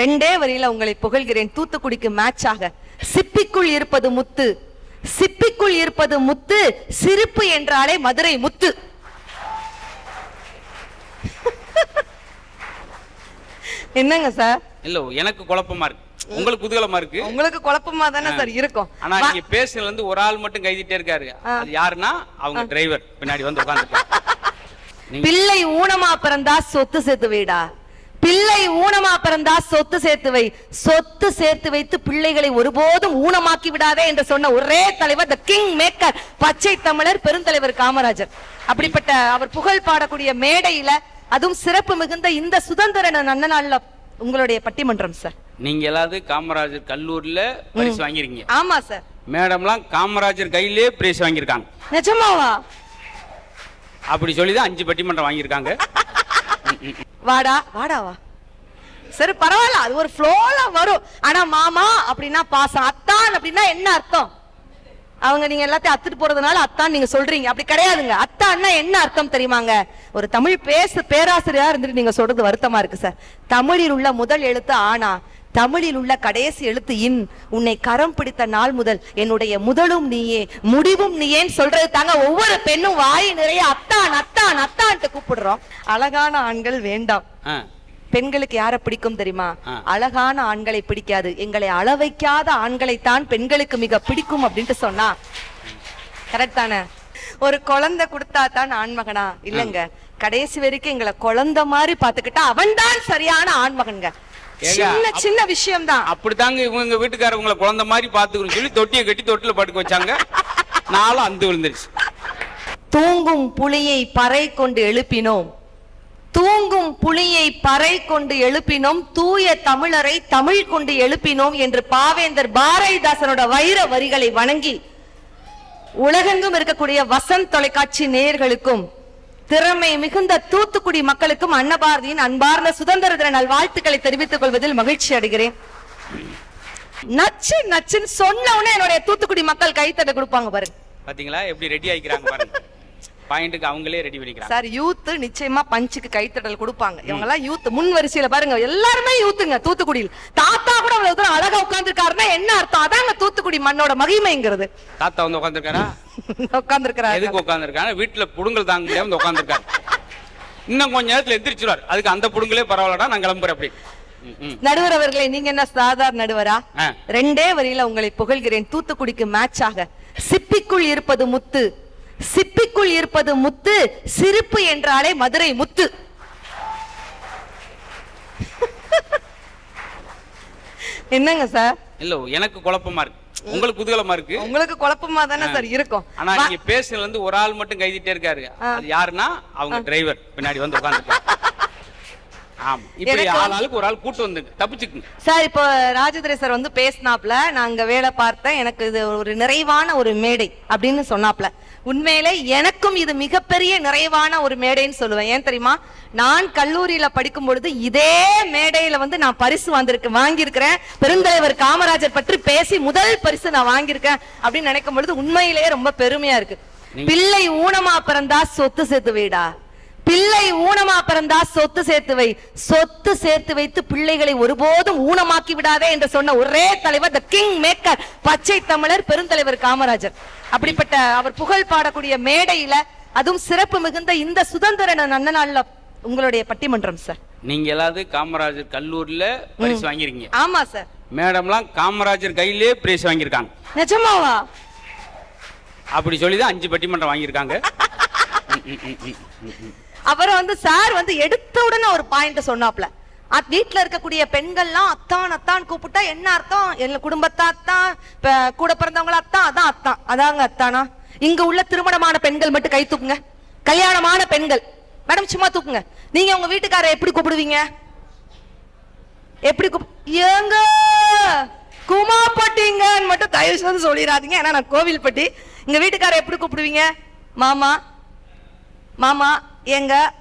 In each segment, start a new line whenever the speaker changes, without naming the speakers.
ரெண்டே வரியில உங்களை புகழ்கிறேன். தூத்துக்குடிக்கு மேட்சாக சிப்பிக்குள் இருப்பது முத்து. சிப்பிக்குள் இருப்பது முத்து. சிரிப்பு என்றாலே மதுரை முத்து. என்னங்க சார்?
இல்ல எனக்கு குழப்பமா இருக்கு. உங்களுக்கு குதூகலமா இருக்கு?
உங்களுக்கு குழப்பமா தானே சார் இருக்கும்.
ஆனா நீங்க பேசுனதுல இருந்து ஒரு ஆள் மட்டும் கைதிட்டே இருக்காரு. அது யாருன்னா அவங்க டிரைவர் பின்னாடி வந்து உட்காந்துருக்காங்க
பிள்ளை ஊனமா பிறந்தா சொத்து சேர்த்து வைடா? பிள்ளை ஊனமா பிறந்தா சொத்து சேர்த்து வை. சொத்து சேர்த்து வைத்து பிள்ளைகளை ஒருபோதும் ஊனமாக்கி விடாதே என்று சொன்ன ஒரே தலைவர் த கிங் மேக்கர் பச்சை தமிழர் பெருந்தலைவர் காமராஜர். அப்படிப்பட்ட அவர் புகழ் பாடக்கூடிய மேடையில அதுவும் சிறப்பு மிகுந்த இந்த சுதந்திர நன்ன நாள்ல உங்களுடைய பட்டிமன்றம் சார்
நீங்க எல்லாவது காமராஜர் கல்லூரில பரிசு வாங்கிருக்கீங்க
ஆமா சார்
மேடம்லாம் காமராஜர் கையிலே பிரைஸ் வாங்கியிருக்காங்க.
நிஜமாவா?
அப்படி சொல்லி தான் அஞ்சு பட்டிமன்றம் வாங்கியிருக்காங்க.
வாடா. வாடா வா. சரி பரவாயில்ல அது ஒரு ஃப்ளோல வரும். ஆனா மாமா அப்படின்னா பாசம். அத்தான் அப்படின்னா என்ன அர்த்தம்? அவங்க நீங்க எல்லாத்தையும் அத்துட்டு போறதுனால அத்தான் நீங்க சொல்றீங்க. அப்படி கிடையாதுங்க. அத்தான்னா என்ன அர்த்தம் தெரியுமாங்க? ஒரு தமிழ் பேசு பேராசிரியரா இருந்துட்டு நீங்க சொல்றது வருத்தமா இருக்கு சார். தமிழில் உள்ள முதல் எழுத்து ஆனா தமிழில் உள்ள கடைசி எழுத்து இன். உன்னை கரம் பிடித்த நாள் முதல் என்னுடைய முதலும் நீயே முடிவும் நீயேன்னு சொல்றது தாங்க ஒவ்வொரு பெண்ணும் வாய் நிறைய அத்தான் அத்தான் அத்தான்ட்டு கூப்பிடுறோம். அழகான ஆண்கள் வேண்டாம். பெண்களுக்கு யாரை பிடிக்கும் தெரியுமா. அழகான ஆண்களை பிடிக்காது. எங்களை அளவைக்காத ஆண்களைத்தான் பெண்களுக்கு மிக பிடிக்கும் அப்படின்ட்டு சொன்னா. கரெக்ட் தானே? ஒரு குழந்தை கொடுத்தா தான் ஆண்மகனா? இல்லங்க. கடைசி வரைக்கும் எங்களை குழந்தை மாதிரி பாத்துக்கிட்டா அவன்தான் சரியான ஆண்மகன்ங்க.
ஏங்க,
சின்ன சின்ன விஷயம் தான்
அப்படித்தாங்க இவங்க வீட்டுக்காரவங்களை குழந்தை மாதிரி பாத்துக்கணும்னு சொல்லி தொட்டியை கட்டி தொட்டில படுக்க வச்சாங்க. நாளும் அந்து விழுந்துருச்சு.
தூங்கும் புலியை பறை கொண்டு எழுப்பினோம். தூங்கும் புலியை பறை கொண்டு எழுப்பினோம். தூய தமிழரை தமிழ் கொண்டு எழுப்பினோம் என்று பாவேந்தர் பாரதிதாசனோட வைர வரிகளை வணங்கி உலகெங்கும் இருக்கக்கூடிய வசந்த் தொலைக்காட்சி நேயர்களுக்கும் திறமை மிகுந்த தூத்துக்குடி மக்களுக்கும் அன்னபாரதியின் அன்பார்ந்த சுதந்திர தின நல்வாழ்த்துக்களை தெரிவித்துக் கொள்வதில் மகிழ்ச்சி அடைகிறேன். நச்சு நச்சுன்னு சொன்ன உடனே என்னுடைய தூத்துக்குடி மக்கள் கைத்தட்ட கொடுப்பாங்க பாருங்க.
பாத்தீங்களா? எப்படி ரெடி ஆகிக்கிறாங்க பாருங்க. பாயிண்ட்டுக்கு அவங்களே ரெடி பண்ணிக்கிறாங்க.
சார் யூத் நிச்சயமா பஞ்சுக்கு கைத்தட்டல் கொடுப்பாங்க. இவங்க எல்லாம் யூத் முன் வரிசையில பாருங்க எல்லாருமே யூத்துங்க தூத்துக்குடியில். தாத்தா கூட அவ்வளவு தூரம் அழகா உட்கார்ந்துருக்காருன்னா என்ன அர்த்தம்? அதாங்க தூத்துக்குடி மண்ணோட மகிமைங்கிறது.
தாத்தா வந்து உட்காந்துருக்காரா
உட்கார்ந்துருக்கிறாரு.
எதுக்கு உட்காந்துருக்காங்க வீட்டுல புடுங்கல் தாங்க முடியாம வந்து உட்காந்துருக்காரு இன்னும் கொஞ்ச நேரத்துல எந்திரிச்சிருவார். அதுக்கு அந்த புடுங்களே பரவாயில்லடா நான் கிளம்புறேன் அப்படி.
நடுவர் அவர்களே நீங்க என்ன சாதாரண நடுவரா. ரெண்டே வரியில உங்களை புகழ்கிறேன். தூத்துக்குடிக்கு மேட்சாக சிப்பிக்குள் இருப்பது முத்து. சிப்பிக்குள் இருப்பது முத்து சிரிப்பு என்றாலே மதுரை முத்து. என்னங்க சார்?
இல்ல எனக்கு குழப்பமா இருக்கு. உங்களுக்கு குதூகலமா இருக்கு?
உங்களுக்கு குழப்பமா தானே சார் இருக்கும்.
ஆனா நீங்க பேசுனதுல இருந்து ஒரு ஆள் மட்டும் கைதிட்டே இருக்காரு. அது யாருன்னா அவங்க டிரைவர் பின்னாடி வந்து உட்காந்துருக்காங்க ஆமா. இப்படி ஆள் ஆளுக்கு ஒரு ஆள் கூட்டு வந்து தப்பிச்சுக்குங்க.
சார் இப்போ ராஜதுரை சார் வந்து பேசினாப்ல நான் அங்க வேலை பார்த்தேன் எனக்கு இது ஒரு நிறைவான ஒரு மேடை அப்படின்னு சொன்னாப்ல உண்மையிலே எனக்கும் இது மிகப்பெரிய நிறைவான ஒரு மேடைன்னு சொல்லுவேன். ஏன் தெரியுமா? நான் கல்லூரியில படிக்கும் பொழுது இதே மேடையில வந்து நான் பரிசு வந்திருக்கேன் வாங்கியிருக்கிறேன். பெருந்தலைவர் காமராஜர் பற்றி பேசி முதல் பரிசு நான் வாங்கியிருக்கேன் அப்படின்னு நினைக்கும் பொழுது உண்மையிலேயே ரொம்ப பெருமையா இருக்கு. பிள்ளை ஊனமா பிறந்தா சொத்து சேர்த்து வைடா? பிள்ளை ஊனமா பிறந்தா சொத்து சேர்த்து வை. சொத்து சேர்த்து வைத்து பிள்ளைகளை ஒருபோதும் ஊனமாக்கி விடாதே என்று சொன்ன ஒரே தலைவர் த கிங் மேக்கர் பச்சை தமிழர் பெருந்தலைவர் காமராஜர். அப்படிப்பட்ட அவர் புகழ் பாடக்கூடிய மேடையில அதுவும் சிறப்பு மிகுந்த இந்த சுதந்திர நன்ன நாள்ல உங்களுடைய பட்டிமன்றம் சார்
நீங்க எல்லாவது காமராஜர் கல்லூரில பரிசு வாங்கிருக்கீங்க.
ஆமா சார்
மேடம்லாம் காமராஜர் கையிலே பிரைஸ் வாங்கியிருக்காங்க.
நிஜமாவா?
அப்படி சொல்லி தான் அஞ்சு பட்டிமன்றம் வாங்கியிருக்காங்க. அவரை
அப்புறம் வந்து சார் வந்து எடுத்த உடனே ஒரு பாயிண்ட் சொன்னாப்ல அத் இருக்கக்கூடிய பெண்கள்லாம் அத்தான் அத்தான் கூப்பிட்டா என்ன அர்த்தம்? எல்லா குடும்பத்தா அத்தான்? கூட பிறந்தவங்கள அத்தான்? அதான் அத்தான். அதாங்க அத்தானா? இங்க உள்ள திருமணமான பெண்கள் மட்டும் கை தூக்குங்க. கல்யாணமான பெண்கள். மேடம் சும்மா தூக்குங்க. நீங்க உங்க வீட்டுக்கார எப்படி கூப்பிடுவீங்க? எப்படி கூப் ஏங்க! குமாப்பட்டிங்கன்னு மட்டும் தயவு செய்து சொல்லிடாதீங்க. ஏன்னா நான் கோவில்பட்டி. எங்க வீட்டுக்காரரை எப்படி கூப்பிடுவீங்க? மாமா. மாமா. எங்க?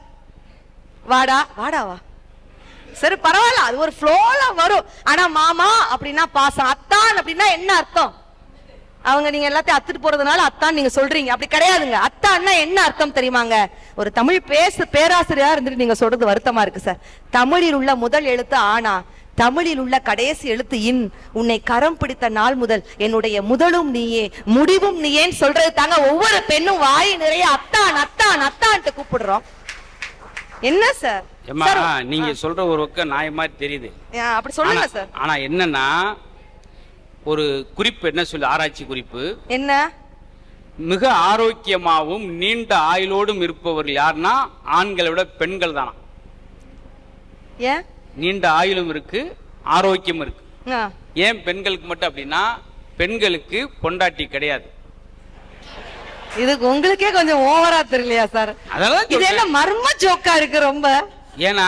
வாடா. வாடா வா சரி பரவாயில்ல. அது ஒரு ஃப்ளோல வரும். ஆனா மாமா அப்படின்னா பாசம். அத்தான் அப்படின்னா என்ன அர்த்தம்? அவங்க நீங்க எல்லாத்தையும் அத்துட்டு போறதுனால அத்தான் நீங்க சொல்றீங்க. அப்படி கிடையாதுங்க. அத்தான்னா என்ன அர்த்தம் தெரியுமாங்க? ஒரு தமிழ் பேசு பேராசிரியரா இருந்துட்டு நீங்க சொல்றது வருத்தமா இருக்கு சார். தமிழில் உள்ள முதல் எழுத்து ஆனா தமிழில் உள்ள கடைசி எழுத்து இன். உன்னை கரம் பிடித்த நாள் முதல் என்னுடைய முதலும் நீயே முடிவும் நீயேன்னு சொல்றது தாங்க ஒவ்வொரு பெண்ணும் வாய் நிறைய அத்தான் அத்தான் அத்தான்ட்டு கூப்பிடுறோம். என்ன சார்?
நீங்க சொல்ற ஒரு பக்கம் நாய மாதிரி தெரியுது.
அப்படி சொல்லுங்க சார்.
ஆனா என்னன்னா ஒரு குறிப்பு என்ன சொல்லு ஆராய்ச்சி குறிப்பு.
என்ன?
மிக ஆரோக்கியமாகவும் நீண்ட ஆயுளோடும் இருப்பவர்கள் யாருன்னா ஆண்களை விட பெண்கள் தானா?
ஏன்?
நீண்ட ஆயுளும் இருக்கு ஆரோக்கியம் இருக்கு. ஏன் பெண்களுக்கு மட்டும் அப்படின்னா பெண்களுக்கு பொண்டாட்டி கிடையாது.
இதுக்கு உங்களுக்கே கொஞ்சம் ஓவரா தெரியலையா சார்?
அதெல்லாம்
இது என்ன. மர்ம ஜோக்கா இருக்கு ரொம்ப?
ஏன்னா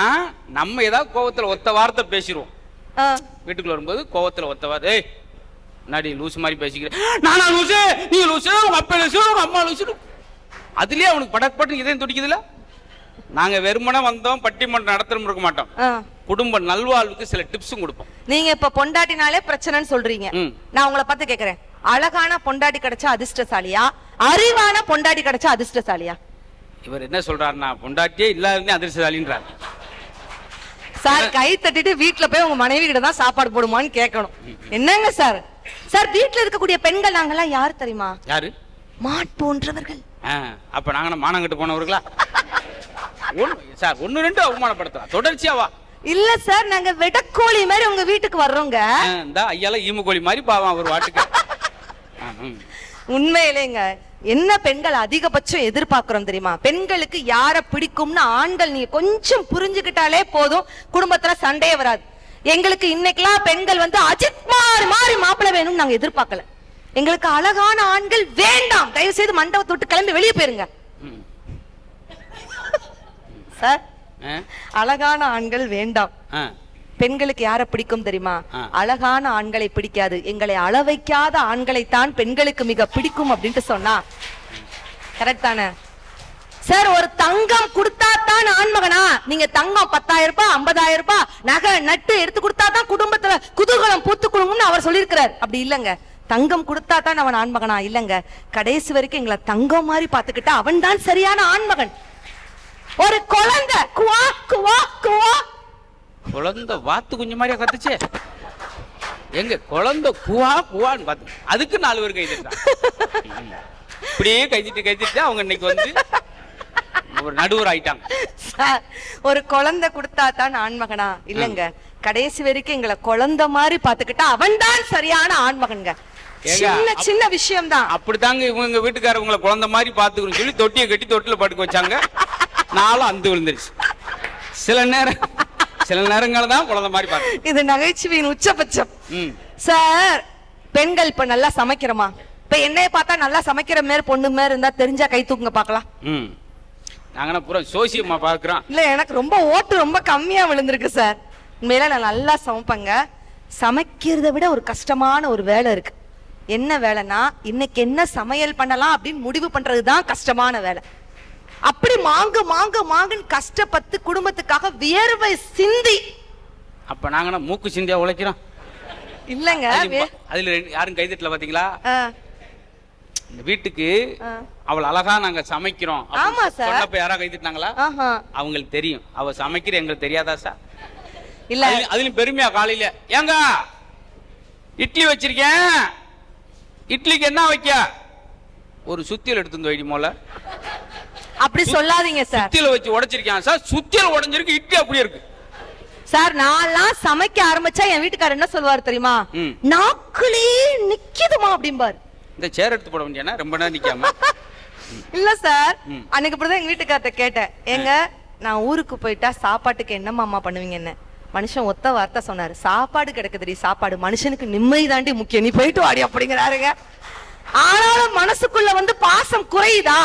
நம்ம ஏதாவது கோவத்துல ஒத்த வார்த்தை பேசிடுவோம் வீட்டுக்குள்ள வரும்போது கோவத்துல ஒத்த வார்த்தை ஏய் நாடி லூசு மாதிரி பேசிக்கிறேன் நானா லூசு? நீ லூசு? உங்க அப்பா லூசு? உங்க அம்மா லூசு அதுலயே அவனுக்கு படக் பட்டு இதயம் துடிக்குதுல நாங்க வெறுமனே வந்தோம் பட்டிமன்றம் நடத்தணும் இருக்க மாட்டோம். குடும்ப நல்வாழ்வுக்கு சில டிப்ஸும் கொடுப்போம்.
நீங்க இப்ப பொண்டாட்டினாலே பிரச்சனைன்னு சொல்றீங்க. நான் உங்களை பார்த்து கேக்குறேன். அழகான பொண்டாட்டி கிடைச்சா அதிர்ஷ்டசாலியா? அறிவான பொண்டாட்டி கிடைச்சா அதிர்ஷ்டசாலியா?
இவர் என்ன சொல்றாருன்னா பொண்டாட்டியே இல்லாதே அதிர்ஷ்டசாலின்றார்.
சார் கை தட்டிட்டு வீட்ல போய் உங்க மனைவி கிட்ட தான் சாப்பாடு போடுமான்னு கேட்கணும். என்னங்க சார்? சார் வீட்ல இருக்கக்கூடிய பெண்கள் நாங்கெல்லாம் யார் தெரியுமா?
யாரு?
மாட் போன்றவர்கள்.
அப்ப நாங்க மானங்கிட்டு போனவர்களா? சார் ஒண்ணு ரெண்டு அவமானப்படுத்தலாம். தொடர்ச்சியாவா
இல்ல சார் நாங்க வெடக்கோழி மாதிரி உங்க வீட்டுக்கு வர்றோங்க.
இந்த ஐயால ஈமுகோழி மாதிரி பாவம் அவர் வாட்டுக்கு.
உண்மையிலேங்க என்ன பெண்கள் அதிகபட்சம் எதிர்பார்க்கிறோம் தெரியுமா? பெண்களுக்கு யார பிடிக்கும்னு ஆண்கள் நீங்க கொஞ்சம் புரிஞ்சுக்கிட்டாலே போதும் குடும்பத்துல சண்டையே வராது. எங்களுக்கு இன்னைக்கெல்லாம் பெண்கள் வந்து அஜித் மாறி மாறி மாப்பிள்ளை வேணும்னு நாங்க எதிர்பார்க்கல. எங்களுக்கு அழகான ஆண்கள் வேண்டாம். தயவு செய்து மண்டபத்தை விட்டு கிளம்பி வெளியே போயிருங்க. சார் அழகான ஆண்கள் வேண்டாம். பெண்களுக்கு யார பிடிக்கும் தெரியுமா. அழகான ஆண்களை பிடிக்காது. எங்களை அள வைக்காத ஆண்களைத்தான் பெண்களுக்கு மிக பிடிக்கும் அப்படின்ட்டு சொன்னா. கரெக்ட் தானே? சார் ஒரு தங்கம் கொடுத்தா தான் ஆண்மகனா? நீங்க தங்கம் பத்தாயிரம் ரூபாய் ஐம்பதாயிரம் ரூபாய் நகை நட்டு எடுத்து கொடுத்தா தான் குடும்பத்துல குதூகலம் பூத்து குடும்பம்னு அவர் சொல்லியிருக்கிறார். அப்படி இல்லங்க. தங்கம் கொடுத்தா தான் அவன் ஆண்மகனா? இல்லங்க. கடைசி வரைக்கும் எங்களை தங்கம் மாதிரி பாத்துக்கிட்டா அவன் தான் சரியான ஆண்மகன். ஒரு குழந்தை. குவா குவா குவா.
குழந்தை வாத்து குஞ்சு மாதிரியா கத்துச்சு. எங்க குழந்தை குவா குவான்னு பார்த்து அதுக்கு நாலு பேர் கை தட்டான் இப்படியே கைதிட்டு கைதிட்டு அவங்க இன்னைக்கு வந்து ஒரு நடுவர் ஆயிட்டாங்க.
சார் ஒரு குழந்தை கொடுத்தா தான் ஆண்மகனா? இல்லங்க. கடைசி வரைக்கும் எங்களை குழந்தை மாதிரி பாத்துக்கிட்டா அவன் தான் சரியான ஆண்மகன்ங்க. சின்ன சின்ன விஷயம் தான்
அப்படித்தாங்க இவங்க வீட்டுக்காரவங்களை குழந்தை மாதிரி பாத்துக்கணும்னு சொல்லி தொட்டியை கட்டி தொட்டில படுக்க வச்சாங்க. நாளும் அந்து விழுந்துருச்சு. சில நேரம் சில நேரங்கள் தான் குழந்தை மாதிரி பார்த்து
இது நகைச்சுவையின் உச்சபட்சம். சார் பெண்கள் இப்ப நல்லா சமைக்கிறோமா? இப்ப என்னைய பார்த்தா நல்லா சமைக்கிற மாரி பொண்ணு மாரி இருந்தா தெரிஞ்சா கை தூக்குங்க பார்க்கலாம்.
ம். நாங்கன்னா பூரா சோசியமா பார்க்குறோம்.
இல்ல எனக்கு ரொம்ப ஓட்டு ரொம்ப கம்மியா விழுந்திருக்கு சார். உண்மையில நான் நல்லா சமைப்பேங்க. சமைக்கிறதை விட ஒரு கஷ்டமான ஒரு வேலை இருக்கு. என்ன வேலைன்னா இன்னைக்கு என்ன சமையல் பண்ணலாம் அப்படின்னு முடிவு பண்றதுதான் கஷ்டமான வேலை. அப்படி மாங்கு மாங்கு மாங்குன்னு கஷ்டப்பட்டு குடும்பத்துக்காக வியர்வை சிந்தி.
அப்ப நாங்கன்னா மூக்கு சிந்தியா உழைக்கிறோம்?
இல்லங்க
அதுல யாரும் கைதட்டல பாத்தீங்களா? இந்த வீட்டுக்கு. அவள் அழகா நாங்க சமைக்கிறோம்
ஆமா சார்.
சொன்னப்ப யாரா கைதிட்டாங்களா. அவங்களுக்கு தெரியும். அவ சமைக்கிற எங்களுக்கு தெரியாதா சார்?
இல்ல.
அதுலயும் அதுலயும் பெருமையா காலையில ஏங்க இட்லி வச்சிருக்கேன். இட்லிக்கு என்ன வைக்க? ஒரு சுத்தியல் எடுத்து வந்து வைடி மோல
அப்படி சொல்லாதீங்க சார்
சுத்தியல வச்சு உடைச்சிருக்கேன் சார் சுத்தியல் உடைஞ்சிருக்கு இட்லி அப்படியே இருக்கு.
சார் நான்லாம் சமைக்க ஆரம்பிச்சா என் வீட்டுக்காரர் என்ன சொல்லுவார் தெரியுமா. நாக்குலே நிக்குதுமா அப்படிம்பாரு.
இந்த சேர் எடுத்து போட வேண்டியனா? ரொம்ப நேரம் நிக்காம.
இல்ல சார். அன்னைக்கு இப்படிதான் எங்க வீட்டுக்கார்ட்ட கேட்டேன். ஏங்க நான் ஊருக்கு போயிட்டா சாப்பாட்டுக்கு என்ன மாமா பண்ணுவீங்க என்ன மனுஷன் ஒத்த வார்த்தை சொன்னாரு. சாப்பாடு கிடக்குதுடி சாப்பாடு. மனுஷனுக்கு நிம்மதி தாண்டி முக்கியம். நீ போயிட்டு வாடி அப்படிங்கிறாருங்க. ஆனாலும் மனசுக்குள்ள வந்து பாசம் குறையுதா?